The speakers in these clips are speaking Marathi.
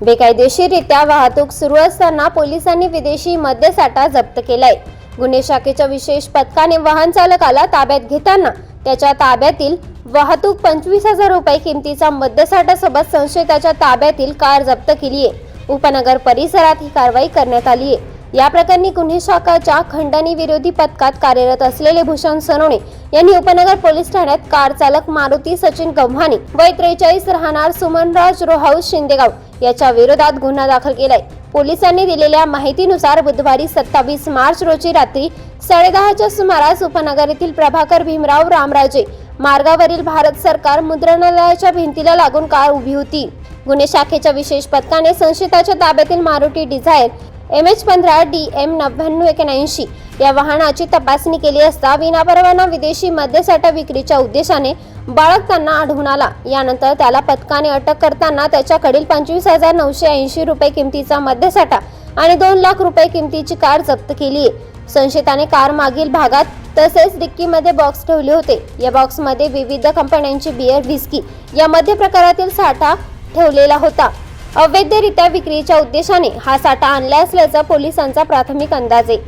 बेकायदेशीररित्या वाहतूक सुरू असताना पोलिसांनी विदेशी मद्यसाठा जप्त केलाय. गुन्हे शाखेच्या विशेष पथकाने वाहन चालकाला ताब्यात घेताना त्याच्या ताब्यातील वाहतूक पंचवीस हजार रुपये किमतीचा मद्यसाठासोबत संशयिताच्या ताब्यातील कार जप्त केली आहे. उपनगर परिसरात ही कारवाई करण्यात आली आहे. या प्रकरणी गुन्हे शाखाच्या खंडणी विरोधी पथकात कार्यरत असलेले भूषण सनोणे यांनी उपनगर पोलीस ठाण्यात कार चालक मारुती सचिन गव्हाणे वय त्रेचाळीस राहणार सुमनराज रोहाऊस शिंदेगाव याच्या विरोधात गुन्हा दाखल केलाय. पोलिसांनी दिलेल्या माहितीनुसार बुधवारी सत्तावीस मार्च रोजी रात्री साडेदहाच्या सुमारास उपनगर येथील प्रभाकर भीमराव रामराजे मार्गावरील भारत सरकार मुद्रणालयाच्या भिंतीला लागून कार उभी होती. गुन्हे शाखेच्या विशेष पथकाने संशयिताच्या ताब्यातील मारुती डिझायर एम एच पंधरा डी एम नव्याण्णव एकोणऐंशी या वाहनाची तपासणी केली असता विनापरवाना विदेशी मद्यसाठा विक्रीच्या उद्देशाने बाळगताना आढळून आला. यानंतर त्याला पथकाने अटक करताना त्याच्याकडील पंचवीस हजार नऊशे ऐंशी रुपये किमतीचा मद्यसाठा आणि दोन लाख रुपये किमतीची कार जप्त केली आहे. संशयिताने कार मागील भागात तसेच डिक्कीमध्ये बॉक्स ठेवले होते. या बॉक्समध्ये विविध कंपन्यांची बियर व्हिस्की या मध्य प्रकारातील साठा ठेवलेला होता. अवैधरित्या विक्रीच्या उद्देशाने हा साठा आणला असल्याचा पोलिसांचा प्राथमिक अंदाज आहे.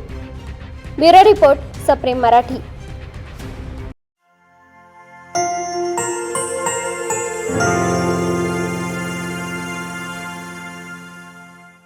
ब्युरो रिपोर्ट सप्रेम मराठी.